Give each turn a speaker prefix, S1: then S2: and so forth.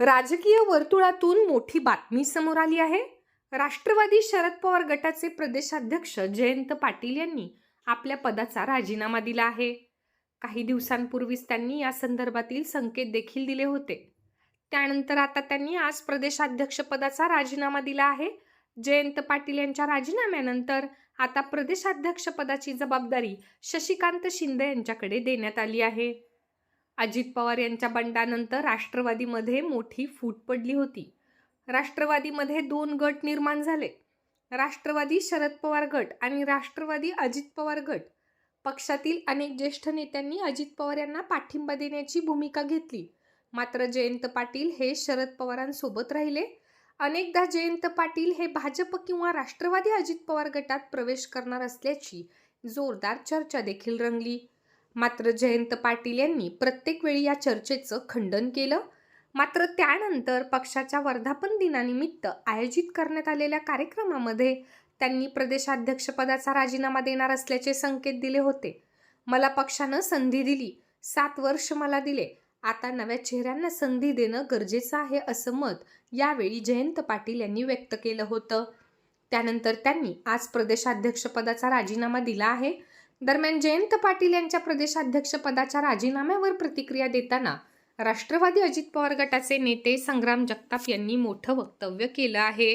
S1: राजकीय वर्तुळातून मोठी बातमी समोर आली आहे. राष्ट्रवादी शरद पवार गटाचे प्रदेशाध्यक्ष जयंत पाटील यांनी आपल्या पदाचा राजीनामा दिला आहे. काही दिवसांपूर्वीच त्यांनी या संदर्भातील संकेत देखील दिले होते. त्यानंतर आता त्यांनी आज प्रदेशाध्यक्षपदाचा राजीनामा दिला आहे. जयंत पाटील यांच्या राजीनाम्यानंतर आता प्रदेशाध्यक्षपदाची जबाबदारी शशिकांत शिंदे यांच्याकडे देण्यात आली आहे. अजित पवार यांच्या बंडानंतर राष्ट्रवादीमध्ये मोठी फूट पडली होती. राष्ट्रवादीमध्ये दोन गट निर्माण झाले. राष्ट्रवादी शरद पवार गट आणि राष्ट्रवादी अजित पवार गट. पक्षातील अनेक ज्येष्ठ नेत्यांनी अजित पवार यांना पाठिंबा देण्याची भूमिका घेतली. मात्र जयंत पाटील हे शरद पवारांसोबत राहिले. अनेकदा जयंत पाटील हे भाजप किंवा राष्ट्रवादी अजित पवार गटात प्रवेश करणार असल्याची जोरदार चर्चा देखील रंगली. मात्र जयंत पाटील यांनी प्रत्येक वेळी या चर्चेचं खंडन केलं. मात्र त्यानंतर पक्षाच्या वर्धापन दिनानिमित्त आयोजित करण्यात आलेल्या कार्यक्रमामध्ये त्यांनी प्रदेशाध्यक्षपदाचा राजीनामा देणार असल्याचे संकेत दिले होते. मला पक्षानं संधी दिली. सात वर्ष मला दिले. आता नव्या चेहऱ्यांना संधी देणं गरजेचं आहे असं मत यावेळी जयंत पाटील यांनी व्यक्त केलं होतं. त्यानंतर त्यांनी आज प्रदेशाध्यक्षपदाचा राजीनामा दिला आहे. दरम्यान जयंत पाटील यांच्या प्रदेशाध्यक्षपदाच्या राजीनाम्यावर प्रतिक्रिया देताना राष्ट्रवादी अजित पवार गटाचे नेते संग्राम जगताप यांनी मोठं वक्तव्य केलं आहे.